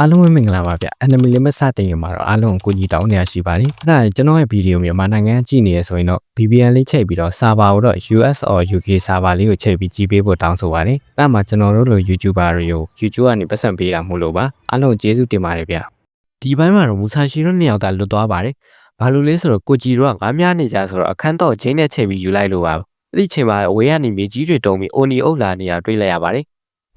အားလုံးပဲမင်္ဂလာပါဗျ enemy လေးမစတင်ရင်မှာတော့အားလုံးကိုကိုကြီးတောင်းနေရရှိပါတယ်အဲ့ဒါကျွန်တော်ရဲ့ဗီဒီယိုမြန်မာနိုင်ငံကြည့်နေရဆိုရင်တော့ VPN လေးချိန်ပြီးတော့ server ကိုတော့ US or UK server လေးကိုချိန်ပြီးကြည့်ပေးဖို့တောင်းဆိုပါတယ်အဲ့မှာကျွန်တော်တို့လို YouTuber တွေကို YouTube ကနေပတ်စံပေးတာမို့လို့ပါအားလုံးကျေးဇူးတင်ပါတယ်ဗျဒီဘက်မှာတော့မူဆာရှီတို့နှစ်ယောက်ကလွတ်သွားပါတယ်ဘာလို့လဲဆိုတော့ကိုကြီးတို့ကငားများနေကြဆိုတော့အခန်းတော့ချင်းနဲ့ချိန်ပြီးယူလိုက်လို့ပါအဲ့ဒီချိန်မှာအဝေးကနေမြေကြီးတွေတုံးပြီးအိုနီအုပ်လာနေတာတွေ့လိုက်ရပါတယ်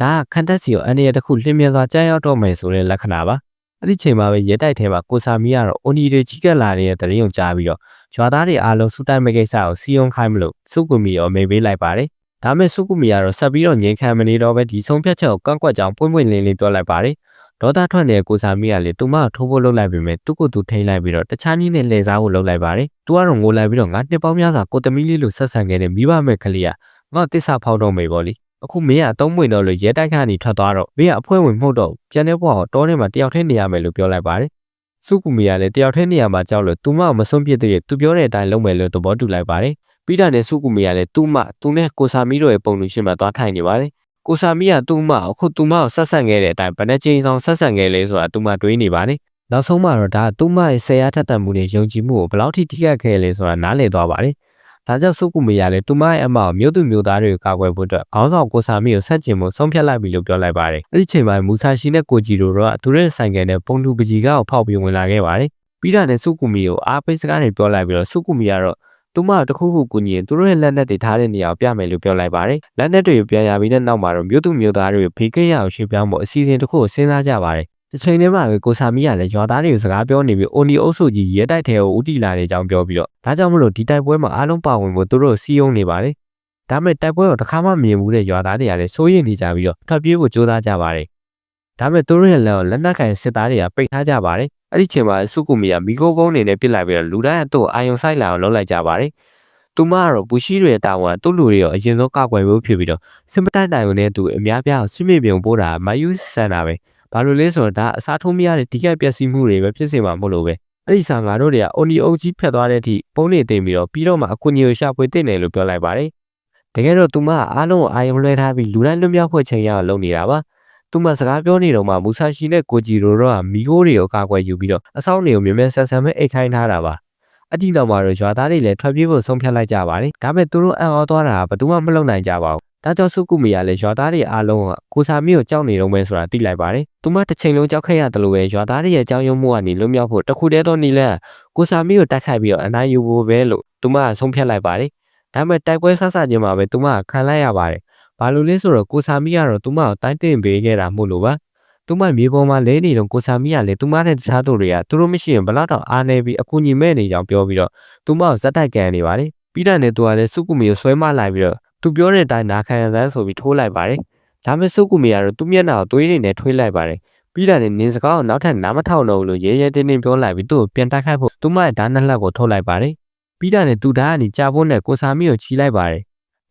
ဒါကခန်တက်စီကိုအနေရတစ်ခုလင်းမြစွာကြားရောက်တော့မယ်ဆိုတဲ့လက္ခဏာပါအဲ့ဒီချိန်မှာပဲရဲတိုက်ထဲမှာကိုစာမီကတော့အိုနီတွေကြီးကပ်လာတဲ့တရင်ကိုကြားပြီးတော့ဂျွာသားတွေအားလုံးစူတိုက်မဲ့ကိစ္စကိုစီယုံခိုင်းမလို့စုကူမီရောမေးပေးလိုက်ပါတယ်ဒါမဲ့စုကူမီကတော့ဆက်ပြီးတော့ငြိမ်ခံမနေတော့ပဲဒီဆုံးဖြတ်ချက်ကိုကန့်ကွက်ကြောင်ပွင့်ပွင့်လင်းလင်းပြောလိုက်ပါတယ်ဒေါသထွက်နေတဲ့ကိုစာမီကလေသူမကိုထိုးဖို့လုပ်လိုက်ပေမဲ့သူ့ကိုယ်သူထိန်းလိုက်ပြီးတော့တခြားနည်းနဲ့လှည့်စားဖို့လုပ်လိုက်ပါတယ်။သူကတော့ငိုလိုက်ပြီးတော့ငါနှစ်ပေါင်းများစွာကိုတမီလေးလိုဆက်ဆံခဲ့တဲ့မိဘမဲ့ကလေးကငါတစ္ဆာဖောက်တော့မေပေါ့လေ။ အခုမင်းကအတုံးမွေတော့လို့ရဲတိုက်ခန်းကနေထွက်သွားတော့မင်းကအဖွဲဝင်မဟုတ်တော့ဘူး။ကျန်တဲ့ဘဝကိုတောထဲမှာတယောက်တည်းနေရမယ်လို့ပြောလိုက်ပါတယ်။စုကူမီကလည်းတယောက်တည်းနေရမှာကြောက်လို့သူမကိုမစွန့်ပစ်သေးတဲ့သူပြောတဲ့အတိုင်းလုပ်မယ်လို့သဘောတူလိုက်ပါတယ်။ပြီးတာနဲ့စုကူမီကလည်းသူ့မသူနဲ့ကိုစာမီတို့ရဲ့ပုံလူရှင်းမှာသွားထိုင်နေပါတယ်။ကိုစာမီကသူ့မအခုသူမကိုဆက်ဆံခဲ့တဲ့အတိုင်းဘယ်နှချိန်ဆောင်ဆက်ဆံခဲ့လဲဆိုတာသူမတွေးနေပါတယ်။နောက်ဆုံးမှာတော့ဒါသူ့မရဲ့ဆယ်ရထက်တန်မှုနဲ့ယုံကြည်မှုကိုဘယ်လောက်ထိထိခိုက်ခဲ့လဲဆိုတာနားလည်သွားပါတယ်။ ဒါကြောင့်စုကူမီကလည်းသူမရဲ့အမကိုမြို့သူမြို့သားတွေကိုကာကွယ်ဖို့အတွက်ခေါင်းဆောင်ကိုစာမီကိုဆက်ကျင်မှုဆုံးဖြတ်လိုက်ပြီလို့ပြောလိုက်ပါတယ်။အဲ့ဒီချိန်မှာမူဆာရှီနဲ့ကိုဂျီတို့တော့သူတို့ဆိုင်ကယ်နဲ့ပုံတူပကြီးကားကိုဖောက်ပြီးဝင်လာခဲ့ပါတယ်။ပြီးတာနဲ့စုကူမီကိုအားပေးစကားတွေပြောလိုက်ပြီးတော့စုကူမီကတော့သူမတခုခုကူညီရင်သူတို့ရဲ့လက်နက်တွေထားတဲ့နေရာကိုပြမယ်လို့ပြောလိုက်ပါတယ်။လက်နက်တွေကိုပြန်ရပြီးတဲ့နောက်မှာတော့မြို့သူမြို့သားတွေကိုဖေးကိရအောင်ရွှေ့ပြောင်းဖို့အစီအစဉ်တစ်ခုကိုစဉ်းစားကြပါတယ်။ ဒီချိန်ထဲမှာပဲကိုစာမီကလည်းရွာသားတွေကိုစကားပြောနေပြီးအိုနီအုပ်စုကြီးရဲတိုက်ထဲကိုဦးတီလာတဲ့အကြောင်းပြောပြီးတော့ဒါကြောင့်မလို့ဒီတိုက်ပွဲမှာအားလုံးပါဝင်ဖို့သူတို့စီးယုံနေပါတယ်။ဒါမဲ့တိုက်ပွဲကိုတစ်ခါမှမြင်မှုတဲ့ရွာသားတွေကလည်းစိုးရိမ်နေကြပြီးတော့ထွက်ပြေးဖို့ကြိုးစားကြပါတယ်။ဒါမဲ့သူတို့ရဲ့လက်ကိုလက်နက်ကန်စစ်သားတွေကပိတ်ထားကြပါတယ်။အဲ့ဒီချိန်မှာစုကူမီကမီကိုဘုံနေနဲ့ပြစ်လိုက်ပြီးတော့လူတိုင်းအတော့အာယုံဆိုင်လာအောင်လုပ်လိုက်ကြပါတယ်။သူမကတော့ဘူရှိတွေတာဝန်သူ့လူတွေရောအရင်ဆုံးကောက်ွယ်ဖို့ဖြစ်ပြီးတော့စင်ပတိုင်တိုင်နဲ့သူအများပြားဆွေးမြေပြုံပို့တာမယူဆန်တာပဲ။ ဘာလို့လဲဆိုတော့ဒါအစားထိုးမရတဲ့ဒီကက်ပျက်စီးမှုတွေပဲဖြစ်စေမှာမဟုတ်လို့ပဲ။အဲ့ဒီဆာငါတို့တွေကအိုနီအုပ်ကြီးဖက်သွားတဲ့အထိပုံနေသိမ့်ပြီးတော့ပြီးတော့မှအကူအညီကိုရှာဖွေတင်တယ်လို့ပြောလိုက်ပါတယ်။တကယ်တော့သူမကအားလုံးကိုအာယုံလွှဲထားပြီးလူတိုင်းလွတ်မြောက်ဖို့ချိန်ရအောင်လုပ်နေတာပါ။သူမစကားပြောနေတော့မှမူဆာရှီနဲ့ကိုဂျီရိုတော့ကမီကိုတွေကိုကာကွယ်ယူပြီးတော့အဆောင်တွေကိုမြဲမြဲဆန်ဆန်ပဲအိတ်ခိုင်းထားတာပါ။အတိနောက်မှာတော့ရွာသားတွေလည်းထွက်ပြေးဖို့ဆုံးဖြတ်လိုက်ကြပါတယ်။ဒါပေမဲ့သူတို့အံ့ဩသွားတာကဘယ်သူမှမလုပ်နိုင်ကြပါဘူး။ ဒါကြောင့်စုကုမီကလည်းရွာသားတွေအားလုံးကကိုစာမီကိုကြောက်နေတော့မယ်ဆိုတာသိလိုက်ပါတယ်။သူမတစ်ချိန်လုံးကြောက်ခဲ့ရတယ်လို့ပဲရွာသားတွေရဲ့ကြောက်ရွံ့မှုကနေလွတ်မြောက်ဖို့တခုတည်းသောနည်းလမ်းကိုစာမီကိုတိုက်ခိုက်ပြီးတော့အနိုင်ယူဖို့ပဲလို့သူမကဆုံးဖြတ်လိုက်ပါတယ်။ဒါပေမဲ့တိုက်ပွဲဆဆချင်းမှာပဲသူမကခံလိုက်ရပါတယ်။ဘာလို့လဲဆိုတော့ကိုစာမီကတော့သူမကိုတိုင်းတင်ပေးခဲ့တာမို့လို့ပါ။သူမမြေပေါ်မှာလဲနေတော့ကိုစာမီကလည်းသူမနဲ့တခြားသူတွေကသူတို့မရှိရင်ဘလောက်တောင်အားနေပြီးအကူညီမဲ့နေကြောင်ပြောပြီးတော့သူမကိုဇက်တိုက်ကန်နေပါတယ်ပြီးတဲ့နဲ့သူကလည်းစုကူမီကိုဆွဲမလိုက်ပြီးတော့ သူပြောတဲ့အတိုင်းနာခံရစမ်းဆိုပြီးထိုးလိုက်ပါတယ်ဒါပေမဲ့စုကူမီကတော့သူ့မျက်နှာကိုသွေးတွေနဲ့ထွေးလိုက်ပါတယ်ပြီးတဲ့နဲ့နင်းစကားကိုနောက်ထပ်နားမထောင်တော့ဘူးလို့ရဲရဲတင်းတင်းပြောလိုက်ပြီးသူ့ကိုပြန်တိုက်ခိုက်ဖို့သူမရဲ့ဓာတ်နှစ်လက်ကိုထုတ်လိုက်ပါတယ်ပြီးတဲ့နဲ့သူဓာတ်ကနေကြာဖို့နဲ့ကိုစာမီကိုချီလိုက်ပါတယ်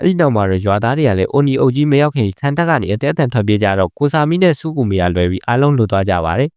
အဲ့ဒီနောက်မှာတော့ရွာသားတွေကလည်းအိုနီအုပ်ကြီးမရောက်ခင်ဆန်တက်ကနေအတဲအတန်ထွက်ပြေးကြတော့ကိုစာမီနဲ့စုကူမီကလွယ်ပြီးအားလုံးလွတ်သွားကြပါတယ်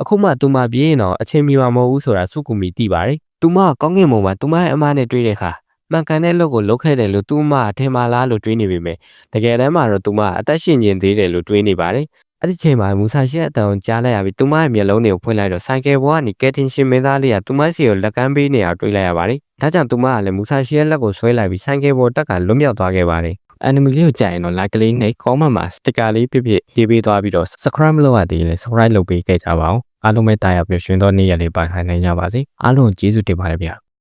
အခုမှသူမပြေးရင်တော့အချိန်မီမှာမဟုတ်ဘူးဆိုတာစုကူမီသိပါတယ်သူမကကောင်းကင်ဘုံမှာသူမရဲ့အမနဲ့တွေ့တဲ့အခါ မှန်ကန်တဲ့လုပ်ကိုလုပ်ခဲ့တယ်လို့သူမအထင်မှားလားလို့တွေးနေပေမဲ့တကယ်တမ်းမှာတော့သူမအသက်ရှင်ကျင်သေးတယ်လို့တွေးနေပါတယ်အဲ့ဒီချိန်မှာမူဆာရှိရဲ့အတန်ကိုကြားလိုက်ရပြီးသူမရဲ့မျက်လုံးတွေကိုဖွင့်လိုက်တော့ဆိုင်ကယ်ပေါ်ကနေကယ်တင်ရှင်မင်းသားလေးကသူမစီကိုလက်ကမ်းပေးနေအောင်တွေးလိုက်ရပါတယ်ဒါကြောင့်သူမကလည်းမူဆာရှိရဲ့လက်ကိုဆွဲလိုက်ပြီးဆိုင်ကယ်ပေါ်တက်ကလွတ်မြောက်သွားခဲ့ပါတယ် enemy လေးကိုကြိုက်ရင်တော့ like ကလေးနဲ့ comment မှာ sticker လေးပြပြရေးပေးသွားပြီးတော့ subscribe လုပ်ရသေးတယ် subscribe လုပ်ပေးခဲ့ကြပါဦးအားလုံးပဲတာယာပြည့်ရွှင်သောနေ့ရက်လေးပါခိုင်းနိုင်ကြပါစေအားလုံးကျေးဇူးတင်ပါတယ်ဗျာ